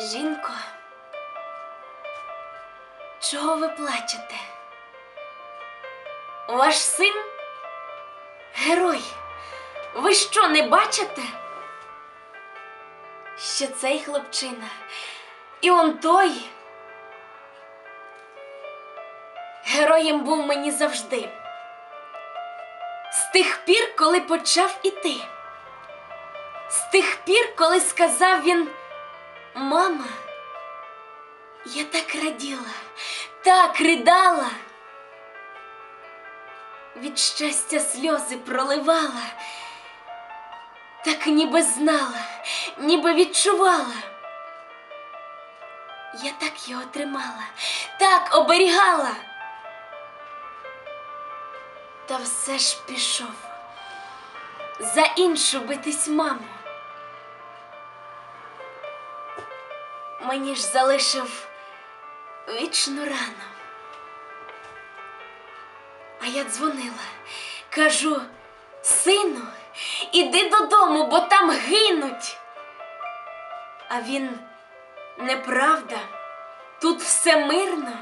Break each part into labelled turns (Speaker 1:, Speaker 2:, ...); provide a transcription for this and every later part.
Speaker 1: Жінко, чого ви плачете? Ваш син герой. Ви що не бачите? Що цей хлопчина і он той героєм був мені завжди. З тих пір, коли почав іти. З тих пір, коли сказав він Мама, я так раділа, так ридала. Від щастя сльози проливала, так ніби знала, ніби відчувала. Я так його тримала, так оберігала. Та все ж пішов за іншу битись маму. Мені ж залишив вічну рану. А я дзвонила, кажу, сину, іди додому, бо там гинуть. А він неправда, тут все мирно.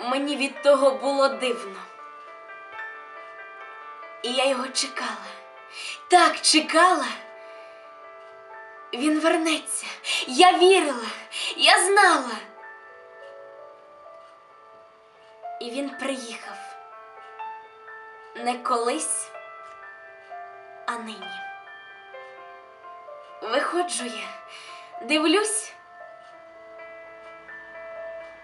Speaker 1: Мені від того було дивно. І я його чекала, так чекала. Він вернеться. Я вірила, я знала. І він приїхав не колись, а нині. Виходжу я, дивлюсь,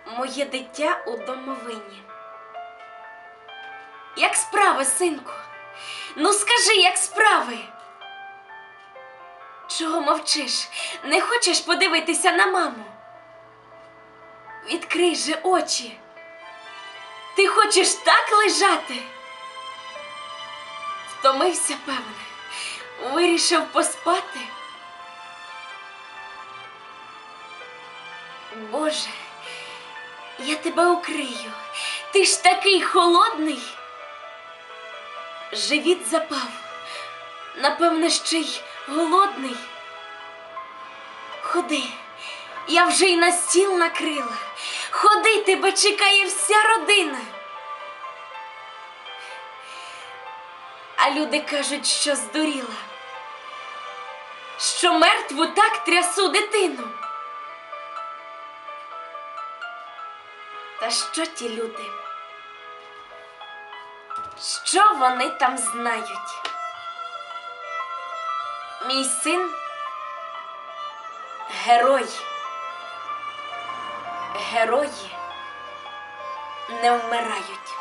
Speaker 1: моє дитя у домовині. Як справи, синку? Ну скажи, як справи? Чого мовчиш? Не хочеш подивитися на маму? Відкрий же очі. Ти хочеш так лежати? Втомився, певне, вирішив поспати. Боже, я тебе укрию. Ти ж такий холодний. Живіт запав, напевне, ще й голодний. Ходи, я вже й на стіл накрила. Ходи, тебе чекає вся родина. А люди кажуть, що здуріла, що мертву так трясу дитину. Та що ті люди? Що вони там знають? Мій син герой. Герої не вмирають.